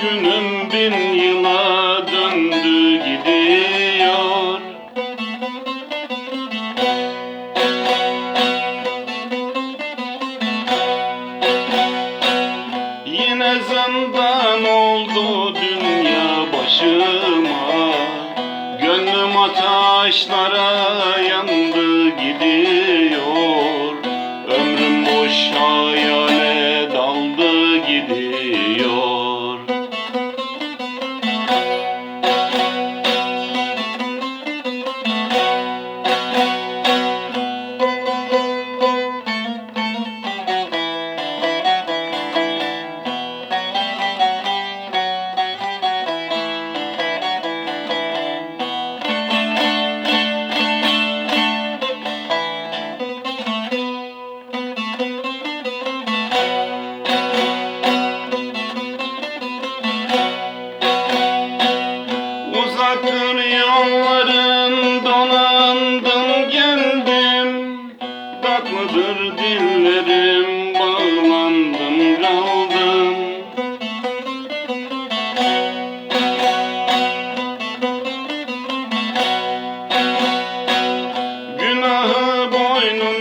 günüm bin yıla döndü gidiyor. Yine zindan oldu dünya başıma. Gönlüm ateşlere yandı gidiyor. yolların geldim. Tatlıdır dillerim bağlandım kaldım Günahı boynum